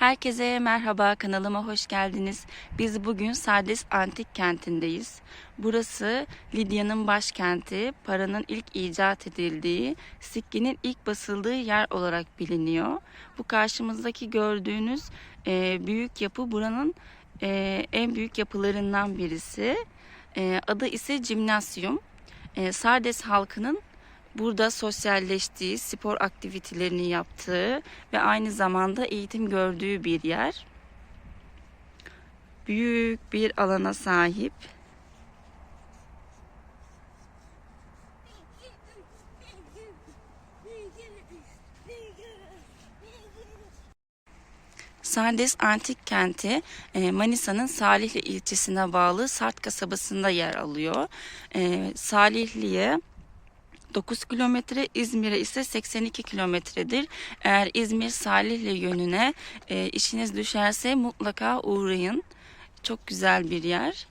Herkese merhaba kanalıma hoş geldiniz. Biz bugün Sardes Antik Kenti'ndeyiz. Burası Lidya'nın başkenti, paranın ilk icat edildiği, sikkenin ilk basıldığı yer olarak biliniyor. Bu karşımızdaki gördüğünüz e, büyük yapı buranın e, en büyük yapılarından birisi. E, adı ise Cimnasyum. E, Sardes halkının burada sosyalleştiği, spor aktivitelerini yaptığı ve aynı zamanda eğitim gördüğü bir yer. Büyük bir alana sahip. Sardes Antik Kenti e, Manisa'nın Salihli ilçesine bağlı Sart kasabasında yer alıyor. E, Salihli'ye 9 kilometre, İzmir'e ise 82 kilometredir. Eğer İzmir Salihli yönüne e, işiniz düşerse mutlaka uğrayın. Çok güzel bir yer.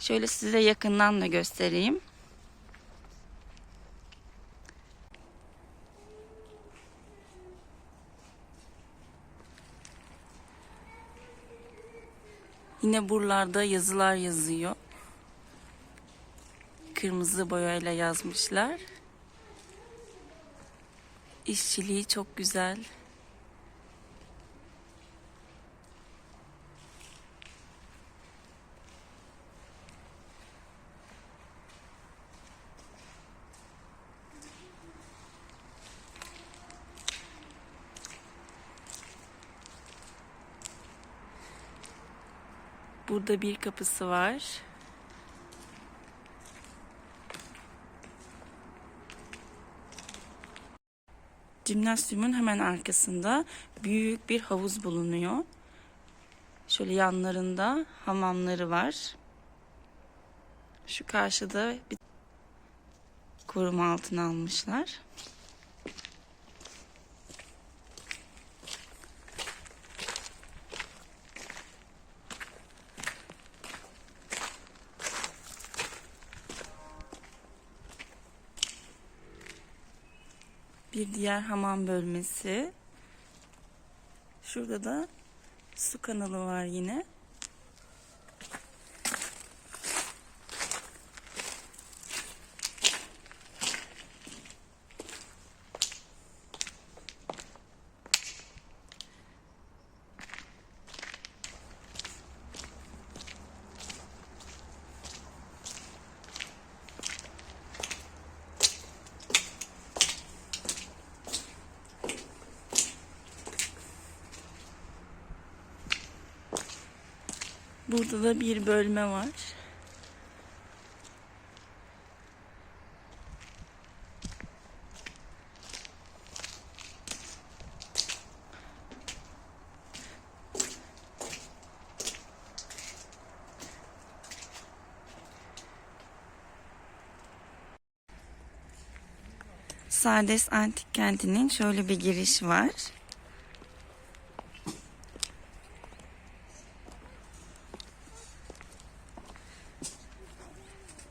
Şöyle size yakından da göstereyim. Yine buralarda yazılar yazıyor. Kırmızı boyayla yazmışlar. İşçiliği çok güzel. Burada bir kapısı var. Cimnastyumun hemen arkasında büyük bir havuz bulunuyor. Şöyle yanlarında hamamları var. Şu karşıda bir koruma altına almışlar. Bir diğer hamam bölmesi. Şurada da su kanalı var yine. Burada da bir bölme var. Sardes Antik Kenti'nin şöyle bir giriş var.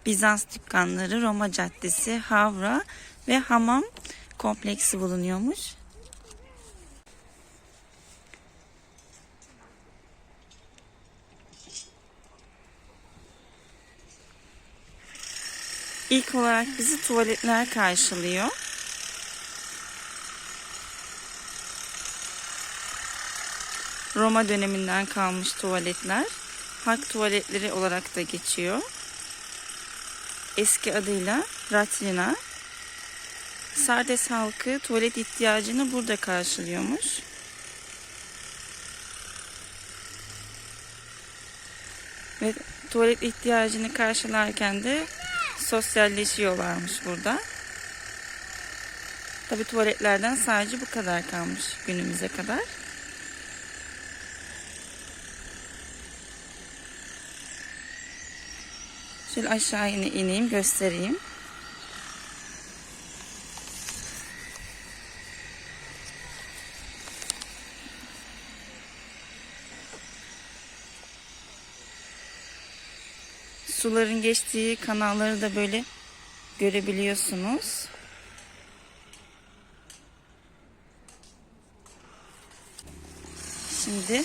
Bizans dükkanları, Roma Caddesi, Havra ve hamam kompleksi bulunuyormuş. İlk olarak bizi tuvaletler karşılıyor. Roma döneminden kalmış tuvaletler. Halk tuvaletleri olarak da geçiyor eski adıyla Ratlina. Sardes halkı tuvalet ihtiyacını burada karşılıyormuş. Ve tuvalet ihtiyacını karşılarken de sosyalleşiyorlarmış burada. Tabi tuvaletlerden sadece bu kadar kalmış günümüze kadar. Şöyle aşağı yine ineyim göstereyim. Suların geçtiği kanalları da böyle görebiliyorsunuz. Şimdi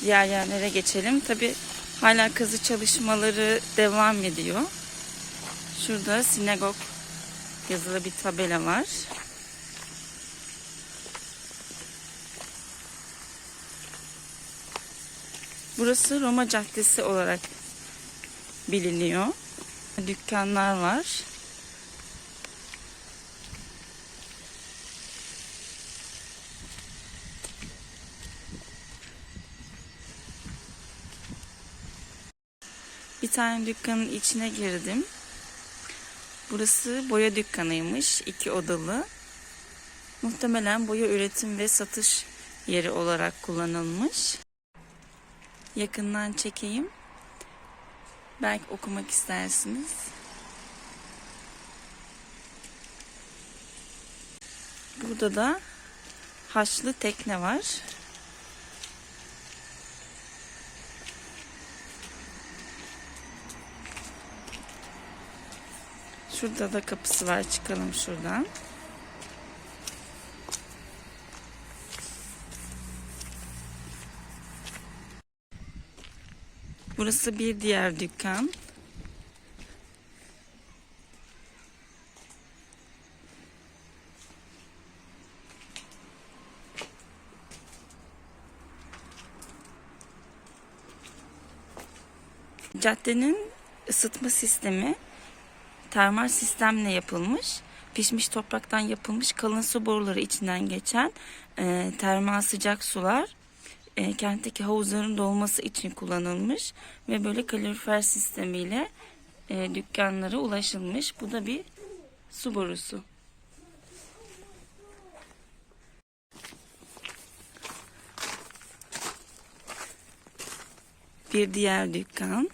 diğer yerlere geçelim. Tabi hala kazı çalışmaları devam ediyor. Şurada sinagog yazılı bir tabela var. Burası Roma Caddesi olarak biliniyor. Dükkanlar var. Bir tane dükkanın içine girdim. Burası boya dükkanıymış. iki odalı. Muhtemelen boya üretim ve satış yeri olarak kullanılmış. Yakından çekeyim. Belki okumak istersiniz. Burada da haçlı tekne var. Şurada da kapısı var. Çıkalım şuradan. Burası bir diğer dükkan. Caddenin ısıtma sistemi termal sistemle yapılmış. Pişmiş topraktan yapılmış kalın su boruları içinden geçen e, termal sıcak sular e, kentteki havuzların dolması için kullanılmış ve böyle kalorifer sistemiyle e, dükkanlara ulaşılmış. Bu da bir su borusu. Bir diğer dükkan.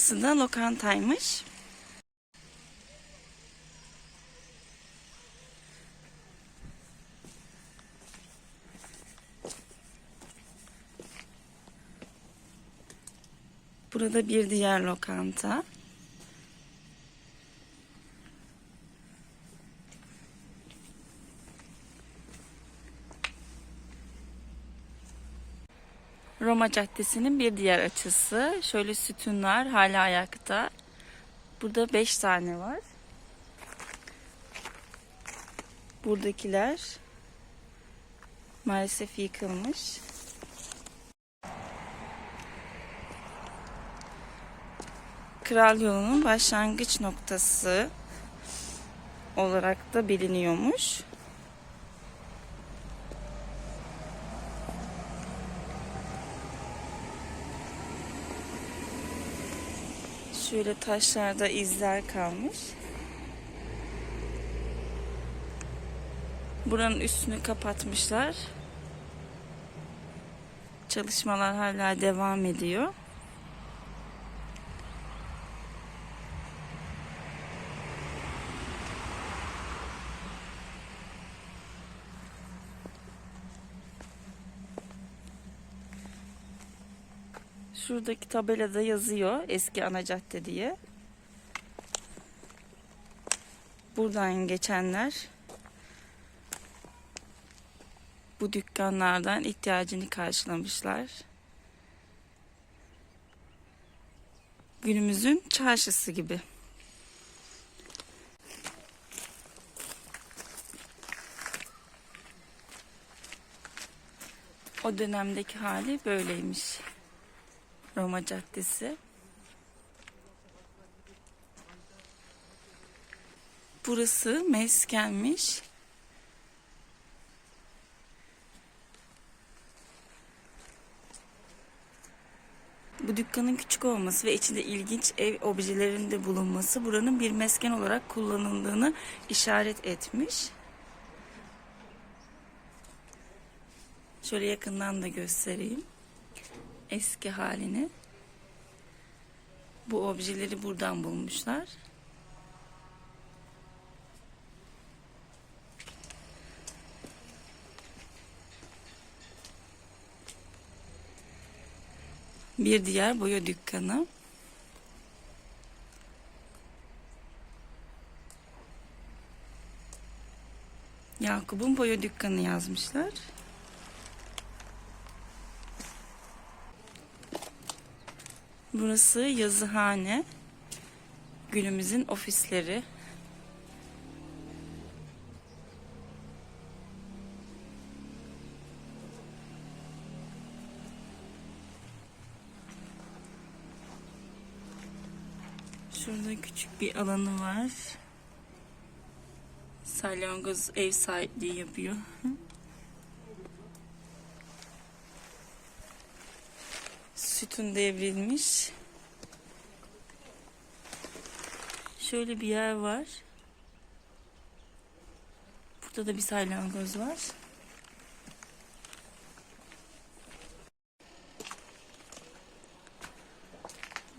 Burası da lokantaymış. Burada bir diğer lokanta. Roma Caddesi'nin bir diğer açısı. Şöyle sütunlar hala ayakta. Burada beş tane var. Buradakiler maalesef yıkılmış. Kral yolunun başlangıç noktası olarak da biliniyormuş. Şöyle taşlarda izler kalmış. Buranın üstünü kapatmışlar. Çalışmalar hala devam ediyor. Şuradaki tabelada yazıyor eski ana cadde diye. Buradan geçenler bu dükkanlardan ihtiyacını karşılamışlar. Günümüzün çarşısı gibi. O dönemdeki hali böyleymiş. Roma Caddesi. Burası meskenmiş. Bu dükkanın küçük olması ve içinde ilginç ev objelerinde bulunması buranın bir mesken olarak kullanıldığını işaret etmiş. Şöyle yakından da göstereyim. Eski halini. Bu objeleri buradan bulmuşlar. Bir diğer boya dükkanı. Yakup'un boya dükkanı yazmışlar. Burası yazıhane. Günümüzün ofisleri. Şurada küçük bir alanı var. Salyangoz ev sahipliği yapıyor. Sütun devrilmiş. Şöyle bir yer var. Burada da bir salyangoz var.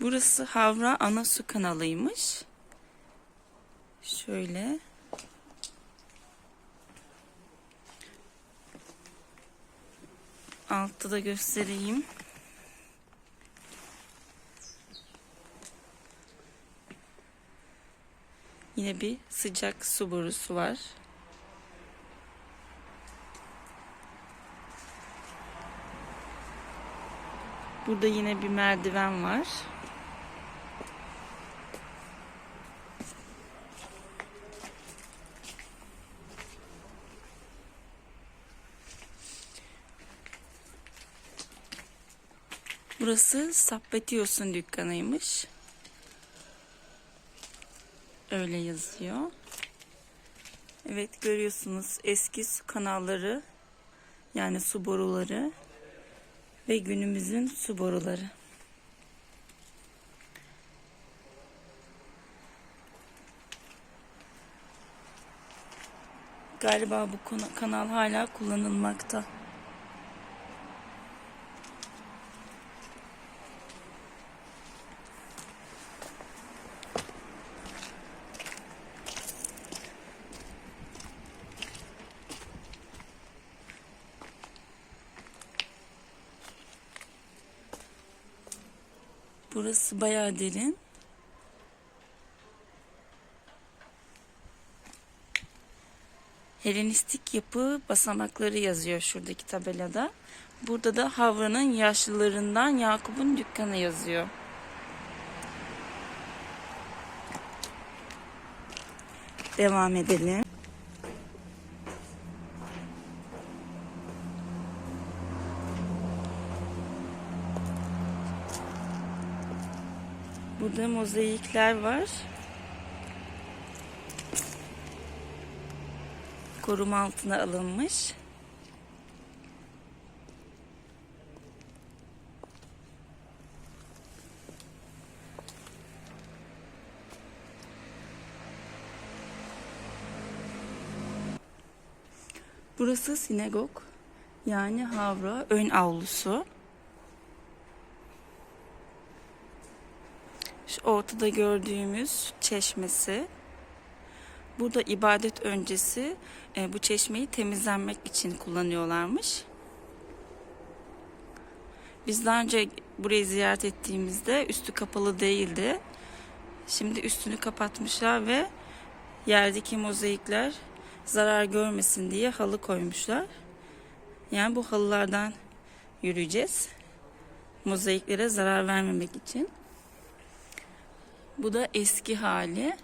Burası Havra ana su kanalıymış. Şöyle. Altta da göstereyim. Yine bir sıcak su borusu var. Burada yine bir merdiven var. Burası Sappetios'un dükkanıymış. Öyle yazıyor. Evet görüyorsunuz eski su kanalları yani su boruları ve günümüzün su boruları. Galiba bu kanal hala kullanılmakta. Burası bayağı derin. Helenistik yapı basamakları yazıyor şuradaki tabelada. Burada da Havra'nın yaşlılarından Yakup'un dükkanı yazıyor. Devam edelim. Burada mozaikler var. Koruma altına alınmış. Burası sinagog. Yani havra ön avlusu. Ortada gördüğümüz çeşmesi. Burada ibadet öncesi e, bu çeşmeyi temizlenmek için kullanıyorlarmış. Biz daha önce burayı ziyaret ettiğimizde üstü kapalı değildi. Şimdi üstünü kapatmışlar ve yerdeki mozaikler zarar görmesin diye halı koymuşlar. Yani bu halılardan yürüyeceğiz. Mozaiklere zarar vermemek için. Bu da eski hali.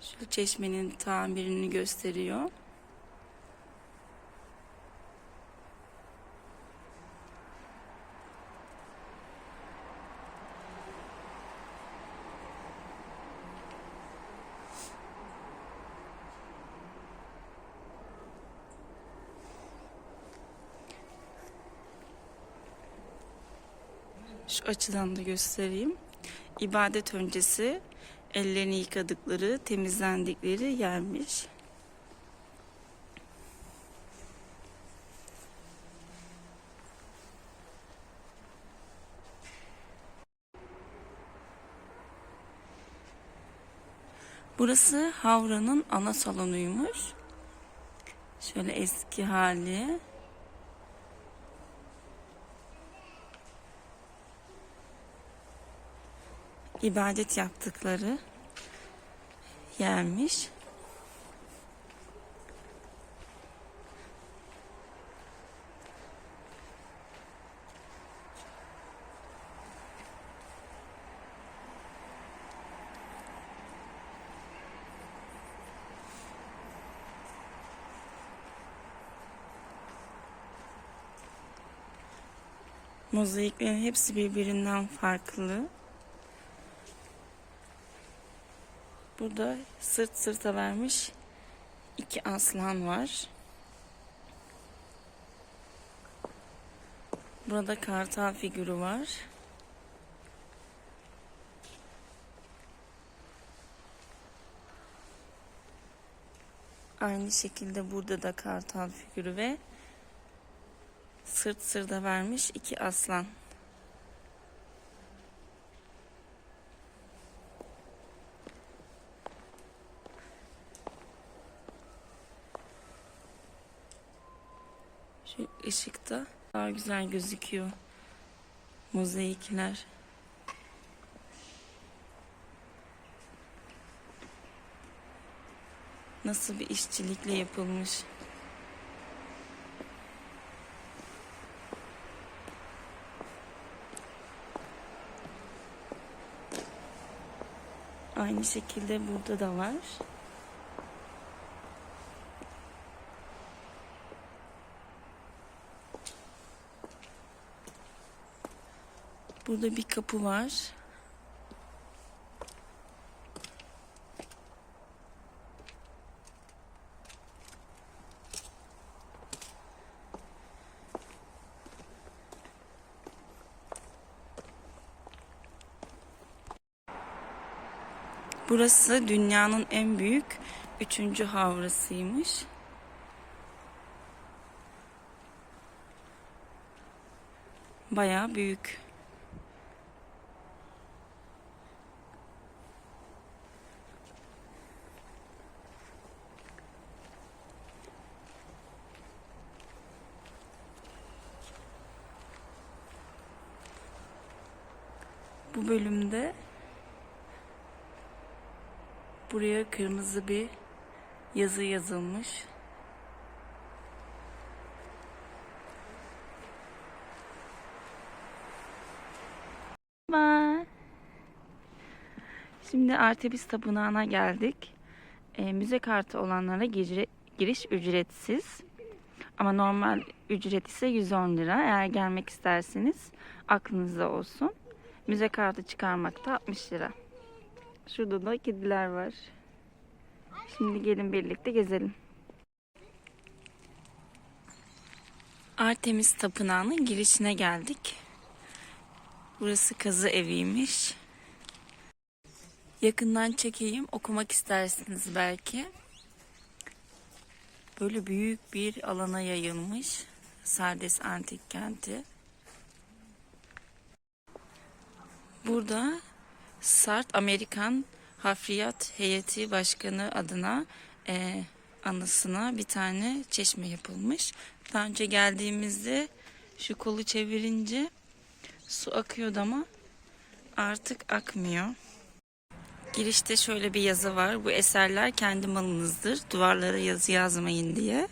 Şu çeşmenin tamirini gösteriyor. açıdan da göstereyim. İbadet öncesi ellerini yıkadıkları, temizlendikleri yermiş. Burası Havra'nın ana salonuymuş. Şöyle eski hali. İbadet yaptıkları yermiş. Mozaiklerin hepsi birbirinden farklı. Burada sırt sırta vermiş iki aslan var. Burada kartal figürü var. Aynı şekilde burada da kartal figürü ve sırt sırta vermiş iki aslan. Şu ışıkta daha güzel gözüküyor. Mozaikler. Nasıl bir işçilikle yapılmış. Aynı şekilde burada da var. Burada bir kapı var. Burası dünyanın en büyük üçüncü havrasıymış. Bayağı büyük. Bu bölümde buraya kırmızı bir yazı yazılmış. Merhaba. Şimdi Artemis Tapınağı'na geldik. E, müze kartı olanlara giri- giriş ücretsiz. Ama normal ücret ise 110 lira. Eğer gelmek isterseniz aklınızda olsun. Müze kartı çıkarmak da 60 lira. Şurada da kediler var. Şimdi gelin birlikte gezelim. Artemis Tapınağı'nın girişine geldik. Burası kazı eviymiş. Yakından çekeyim, okumak istersiniz belki. Böyle büyük bir alana yayılmış. Sardes Antik Kenti. Burada Sart Amerikan Hafriyat Heyeti Başkanı adına e, anısına bir tane çeşme yapılmış. Daha önce geldiğimizde şu kolu çevirince su akıyordu ama artık akmıyor. Girişte şöyle bir yazı var. Bu eserler kendi malınızdır. Duvarlara yazı yazmayın diye.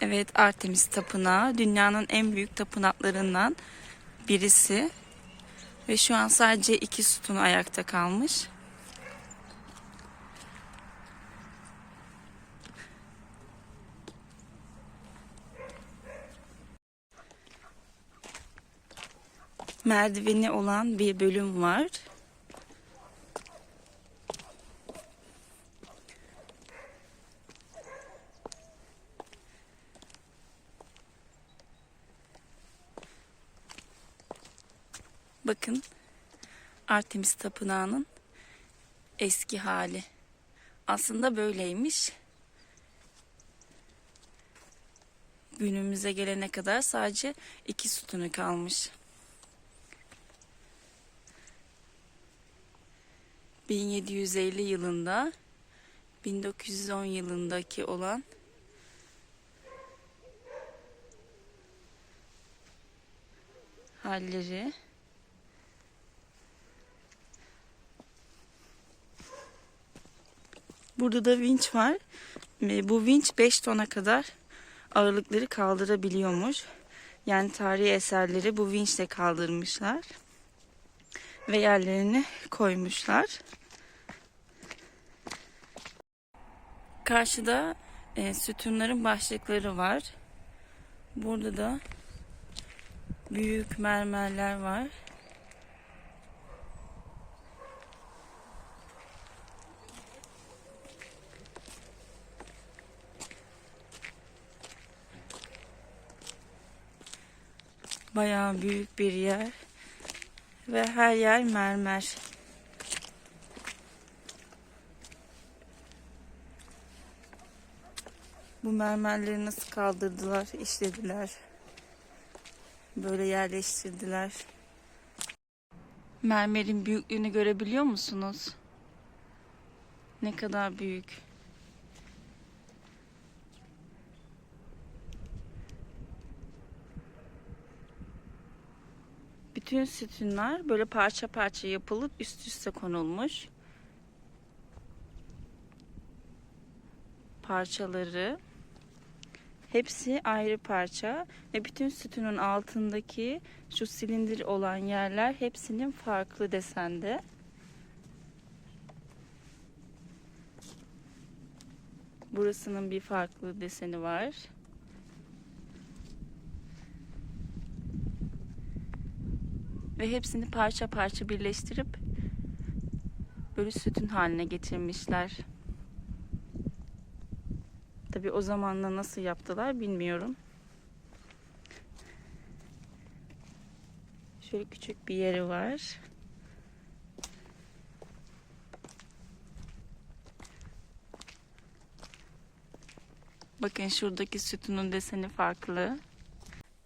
Evet Artemis Tapınağı dünyanın en büyük tapınaklarından birisi. Ve şu an sadece iki sütun ayakta kalmış. Merdiveni olan bir bölüm var. Artemis Tapınağı'nın eski hali. Aslında böyleymiş. Günümüze gelene kadar sadece iki sütunu kalmış. 1750 yılında 1910 yılındaki olan halleri Burada da vinç var. E, Bu vinç 5 tona kadar ağırlıkları kaldırabiliyormuş. Yani tarihi eserleri bu vinçle kaldırmışlar. Ve yerlerine koymuşlar. Karşıda e, sütunların başlıkları var. Burada da büyük mermerler var. Bayağı büyük bir yer ve her yer mermer. Bu mermerleri nasıl kaldırdılar, işlediler. Böyle yerleştirdiler. Mermerin büyüklüğünü görebiliyor musunuz? Ne kadar büyük. Bütün sütunlar böyle parça parça yapılıp üst üste konulmuş. Parçaları hepsi ayrı parça ve bütün sütunun altındaki şu silindir olan yerler hepsinin farklı desende. Burasının bir farklı deseni var. Ve hepsini parça parça birleştirip böyle sütun haline getirmişler. Tabi o zamanla nasıl yaptılar bilmiyorum. Şöyle küçük bir yeri var. Bakın şuradaki sütunun deseni farklı.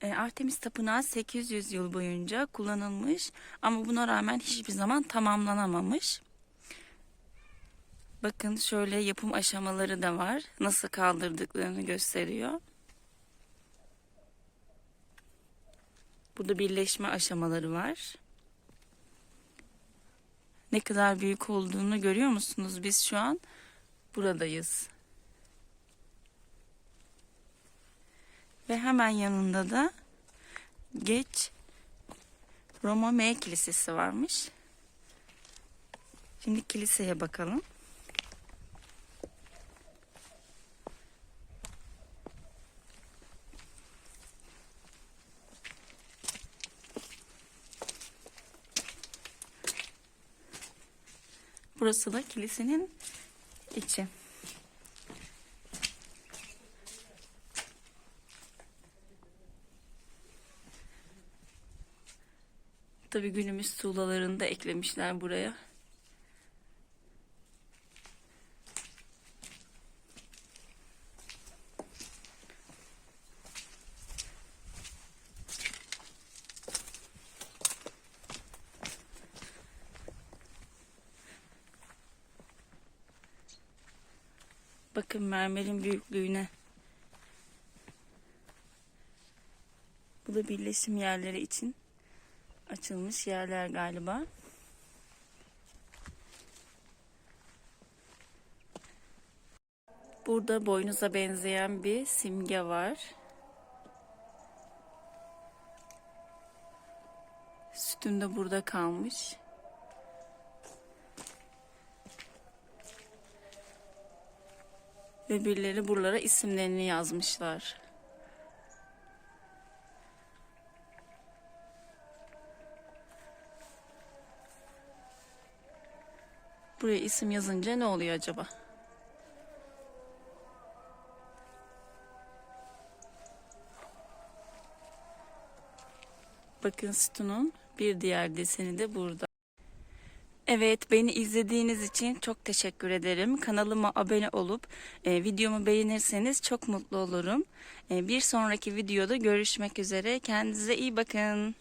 E, Artemis Tapınağı 800 yıl boyunca kullanılmış ama buna rağmen hiçbir zaman tamamlanamamış. Bakın şöyle yapım aşamaları da var. Nasıl kaldırdıklarını gösteriyor. Burada birleşme aşamaları var. Ne kadar büyük olduğunu görüyor musunuz? Biz şu an buradayız. Ve hemen yanında da geç Roma M Kilisesi varmış. Şimdi kiliseye bakalım. Burası da kilisenin içi. Tabi günümüz tuğlalarını da eklemişler buraya. Bakın mermerin büyüklüğüne. Bu da birleşim yerleri için açılmış yerler galiba. Burada boynuza benzeyen bir simge var. Sütun da burada kalmış. Ve birileri buralara isimlerini yazmışlar. Buraya isim yazınca ne oluyor acaba? Bakın sütunun bir diğer deseni de burada. Evet, beni izlediğiniz için çok teşekkür ederim. Kanalıma abone olup e, videomu beğenirseniz çok mutlu olurum. E, bir sonraki videoda görüşmek üzere. Kendinize iyi bakın.